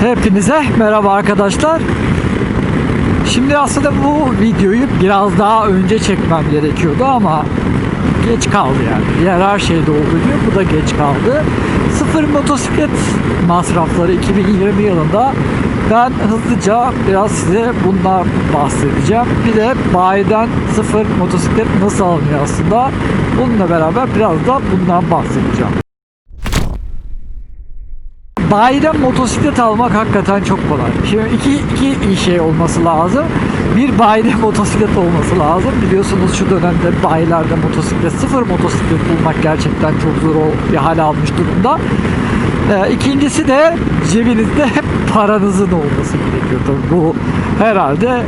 Hepinize merhaba arkadaşlar. Şimdi aslında bu videoyu biraz daha önce çekmem gerekiyordu ama geç kaldı yani. Diğer her şeyde olduğu gibi bu da geç kaldı. Sıfır motosiklet masrafları 2020 yılında ben hızlıca biraz size bundan bahsedeceğim. Bir de bayiden sıfır motosiklet nasıl alınıyor aslında. Bununla beraber biraz da bundan bahsedeceğim. Bayiden motosiklet almak hakikaten çok kolay. Şimdi iki, iki şey olması lazım. Bir bayide motosiklet olması lazım. Biliyorsunuz şu dönemde bayilerde motosiklet, sıfır motosiklet bulmak gerçekten çok zor bir hale almış durumda. Ee, ikincisi de cebinizde hep paranızın olması gerekiyor. Tabii bu herhalde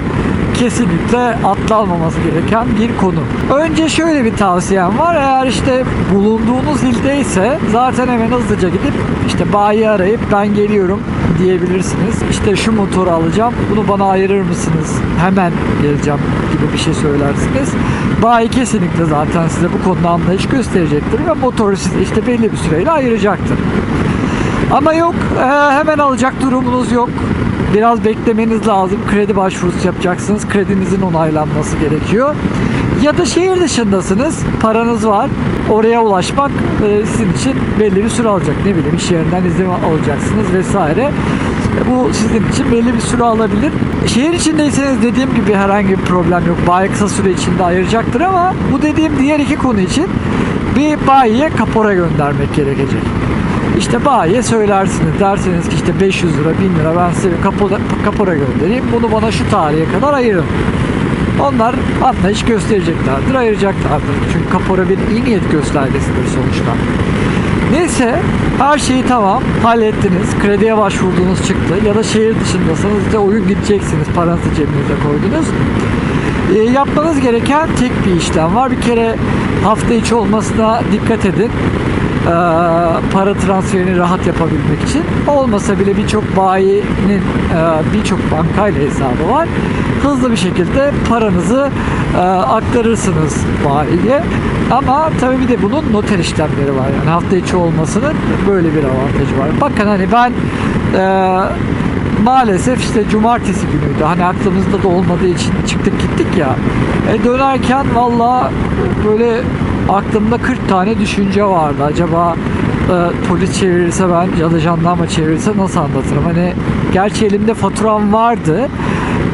kesinlikle atlanmaması gereken bir konu. Önce şöyle bir tavsiyem var. Eğer işte bulunduğunuz ildeyse zaten hemen hızlıca gidip işte bayi arayıp ben geliyorum diyebilirsiniz. İşte şu motoru alacağım. Bunu bana ayırır mısınız? Hemen geleceğim gibi bir şey söylersiniz. Bayi kesinlikle zaten size bu konuda anlayış gösterecektir ve motoru size işte belli bir süreyle ayıracaktır. Ama yok e, hemen alacak durumunuz yok. Biraz beklemeniz lazım. Kredi başvurusu yapacaksınız. Kredinizin onaylanması gerekiyor. Ya da şehir dışındasınız. Paranız var. Oraya ulaşmak e, sizin için belli bir süre alacak. Ne bileyim iş yerinden izin alacaksınız vesaire. E, Bu sizin için belli bir süre alabilir. Şehir içindeyseniz dediğim gibi herhangi bir problem yok. Bayi kısa süre içinde ayıracaktır ama bu dediğim diğer iki konu için bir bayiye kapora göndermek gerekecek. İşte bayiye söylersiniz. Derseniz ki işte 500 lira 1000 lira ben size kapora, kapora göndereyim. Bunu bana şu tarihe kadar ayırın. Onlar anlayış göstereceklerdir, ayıracaklardır. Çünkü kapora bir iyi niyet göstergesidir sonuçta. Neyse her şeyi tamam hallettiniz. Krediye başvurdunuz çıktı. Ya da şehir dışındasınız işte oyun gideceksiniz. Paranızı cebinize koydunuz. E, yapmanız gereken tek bir işlem var. Bir kere hafta içi olmasına dikkat edin. E, para transferini rahat yapabilmek için. Olmasa bile birçok bayinin e, birçok bankayla hesabı var. Hızlı bir şekilde paranızı e, aktarırsınız bayiye. Ama tabii bir de bunun noter işlemleri var. Yani hafta içi olmasının böyle bir avantajı var. Bakın hani ben e, maalesef işte cumartesi günüydü. Hani aklımızda da olmadığı için çıktık gittik ya. E, dönerken valla böyle aklımda 40 tane düşünce vardı. Acaba e, polis çevirirse ben ya da jandarma çevirirse nasıl anlatırım? Hani gerçi elimde faturam vardı.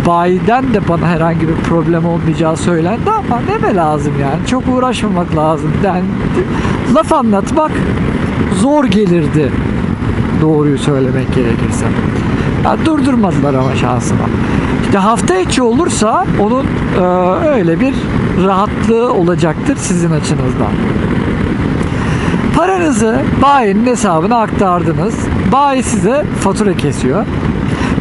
Bayiden de bana herhangi bir problem olmayacağı söylendi ama neme lazım yani. Çok uğraşmamak lazım. Yani laf anlatmak zor gelirdi. Doğruyu söylemek gerekirse. Ya durdurmadılar ama şansıma. İşte hafta içi olursa onun e, öyle bir rahatlığı olacaktır sizin açınızdan. Paranızı bayinin hesabına aktardınız. Bayi size fatura kesiyor.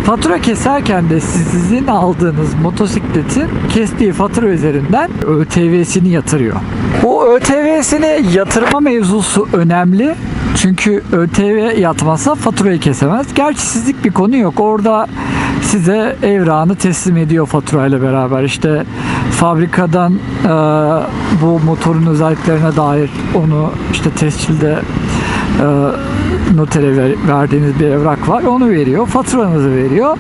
Fatura keserken de sizin aldığınız motosikletin kestiği fatura üzerinden ÖTV'sini yatırıyor. O ÖTV'sini yatırma mevzusu önemli. Çünkü ÖTV yatmazsa faturayı kesemez. Gerçi sizlik bir konu yok. Orada size evrağını teslim ediyor faturayla beraber. İşte fabrikadan e, bu motorun özelliklerine dair onu işte tescilde e, notere ver- verdiğiniz bir evrak var. Onu veriyor. Faturanızı veriyor.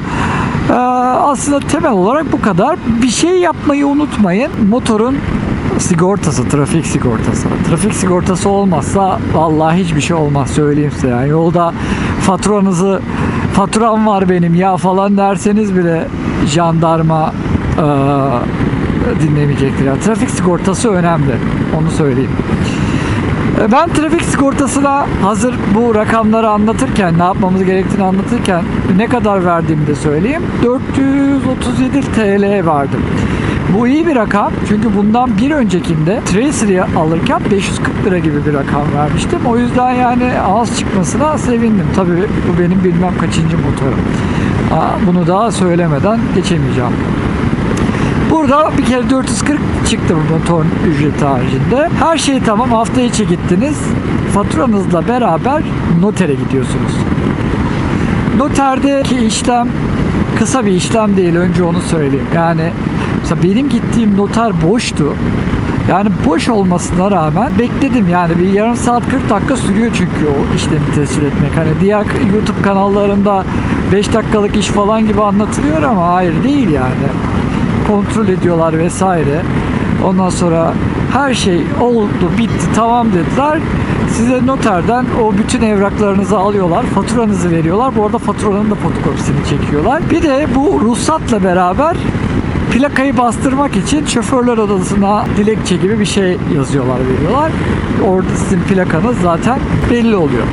E, aslında temel olarak bu kadar. Bir şey yapmayı unutmayın. Motorun sigortası, trafik sigortası. Trafik sigortası olmazsa vallahi hiçbir şey olmaz söyleyeyim size. Yani yolda faturanızı faturam var benim ya falan derseniz bile jandarma e, dinlemeyecektir. Yani trafik sigortası önemli. Onu söyleyeyim. Ben trafik sigortasına hazır bu rakamları anlatırken, ne yapmamız gerektiğini anlatırken ne kadar verdiğimi de söyleyeyim. 437 TL verdim. Bu iyi bir rakam çünkü bundan bir öncekinde Tracer'ı alırken 540 lira gibi bir rakam vermiştim. O yüzden yani az çıkmasına sevindim. Tabii bu benim bilmem kaçıncı motorum. Bunu daha söylemeden geçemeyeceğim. Burada bir kere 440 çıktı bu motorun ücreti haricinde. Her şey tamam hafta içi gittiniz. Faturanızla beraber notere gidiyorsunuz. Noterdeki işlem kısa bir işlem değil önce onu söyleyeyim. Yani mesela benim gittiğim noter boştu. Yani boş olmasına rağmen bekledim yani bir yarım saat 40 dakika sürüyor çünkü o işlemi tescil etmek. Hani diğer YouTube kanallarında 5 dakikalık iş falan gibi anlatılıyor ama hayır değil yani. Kontrol ediyorlar vesaire. Ondan sonra her şey oldu, bitti, tamam dediler. Size noterden o bütün evraklarınızı alıyorlar, faturanızı veriyorlar. Bu arada faturanın da fotokopisini çekiyorlar. Bir de bu ruhsatla beraber plakayı bastırmak için şoförler odasına dilekçe gibi bir şey yazıyorlar, veriyorlar. Orada sizin plakanız zaten belli oluyor.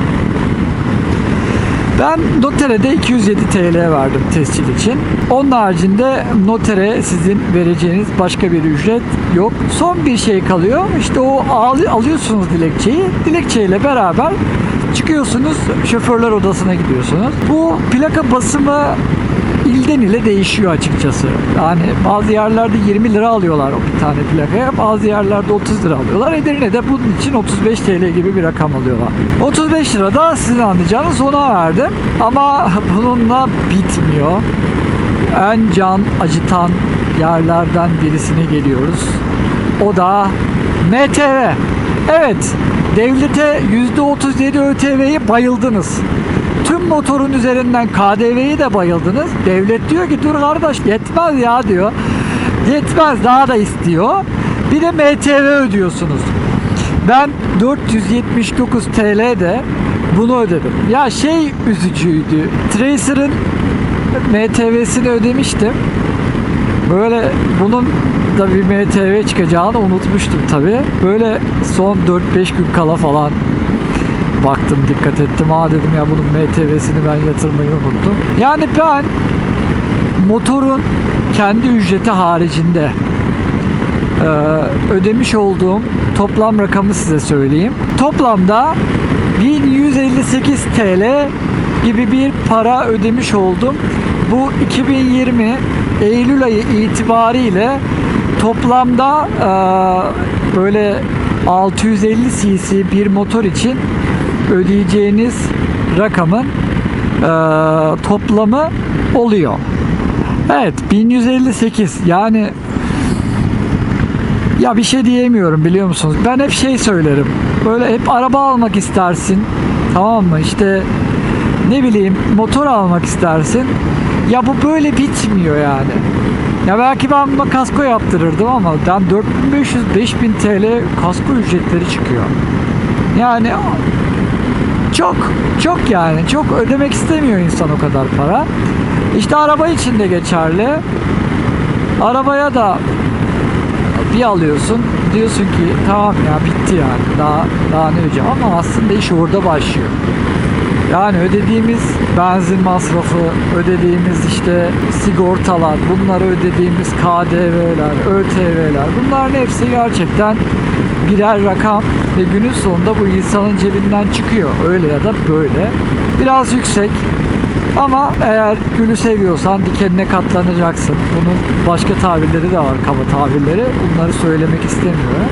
Ben notere de 207 TL verdim tescil için. Onun haricinde notere sizin vereceğiniz başka bir ücret yok. Son bir şey kalıyor. İşte o al- alıyorsunuz dilekçeyi. Dilekçeyle beraber çıkıyorsunuz şoförler odasına gidiyorsunuz. Bu plaka basımı ilden ile değişiyor açıkçası. Yani bazı yerlerde 20 lira alıyorlar o bir tane plakaya. Bazı yerlerde 30 lira alıyorlar. Edirne'de bunun için 35 TL gibi bir rakam alıyorlar. 35 lira da sizin anlayacağınız ona verdim. Ama bununla bitmiyor. En can acıtan yerlerden birisine geliyoruz. O da MTV. Evet, devlete %37 ÖTV'yi bayıldınız. Tüm motorun üzerinden KDV'yi de bayıldınız. Devlet diyor ki dur kardeş yetmez ya diyor. Yetmez daha da istiyor. Bir de MTV ödüyorsunuz. Ben 479 TL'de bunu ödedim. Ya şey üzücüydü. Tracer'ın MTV'sini ödemiştim. Böyle bunun da bir MTV çıkacağını unutmuştum tabi. Böyle son 4-5 gün kala falan baktım dikkat ettim. Aa dedim ya bunun MTV'sini ben yatırmayı unuttum. Yani ben motorun kendi ücreti haricinde e, ödemiş olduğum toplam rakamı size söyleyeyim. Toplamda 1158 TL gibi bir para ödemiş oldum. Bu 2020 Eylül ayı itibariyle toplamda e, böyle 650 cc bir motor için ödeyeceğiniz rakamın e, toplamı oluyor. Evet 1158 yani ya bir şey diyemiyorum biliyor musunuz? Ben hep şey söylerim. Böyle hep araba almak istersin. Tamam mı? İşte ne bileyim motor almak istersin. Ya bu böyle bitmiyor yani. Ya belki ben buna kasko yaptırırdım ama ben 4500-5000 TL kasko ücretleri çıkıyor. Yani çok çok yani çok ödemek istemiyor insan o kadar para. İşte araba için de geçerli. Arabaya da bir alıyorsun diyorsun ki tamam ya bitti yani daha daha ne ödeyeceğim ama aslında iş orada başlıyor. Yani ödediğimiz benzin masrafı, ödediğimiz işte sigortalar, bunları ödediğimiz KDV'ler, ÖTV'ler bunların hepsi gerçekten birer rakam ve günün sonunda bu insanın cebinden çıkıyor. Öyle ya da böyle. Biraz yüksek ama eğer gülü seviyorsan dikenine katlanacaksın. Bunun başka tabirleri de var, kaba tabirleri. Bunları söylemek istemiyorum.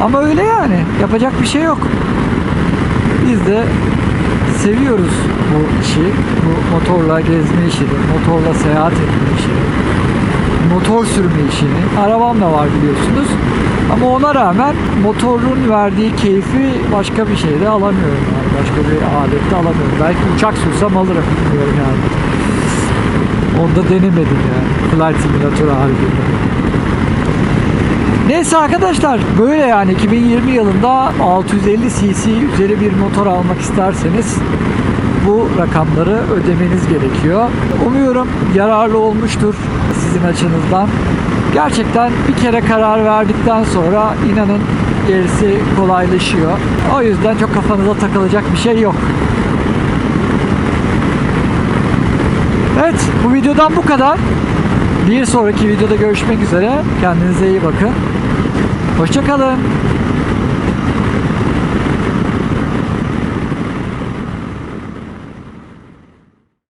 Ama öyle yani. Yapacak bir şey yok. Biz de seviyoruz bu işi. Bu motorla gezme işini, motorla seyahat etme işini, motor sürme işini. Arabam da var biliyorsunuz. Ama ona rağmen motorun verdiği keyfi başka bir şeyde alamıyorum yani. Başka bir alette alamıyorum. Belki uçak sürsem alırım bilmiyorum yani. Onda denemedim yani. Flight Simulator haricinde. Neyse arkadaşlar böyle yani 2020 yılında 650 cc üzeri bir motor almak isterseniz bu rakamları ödemeniz gerekiyor. Umuyorum yararlı olmuştur sizin açınızdan. Gerçekten bir kere karar verdikten sonra inanın gerisi kolaylaşıyor. O yüzden çok kafanıza takılacak bir şey yok. Evet bu videodan bu kadar. Bir sonraki videoda görüşmek üzere. Kendinize iyi bakın. Hoşçakalın.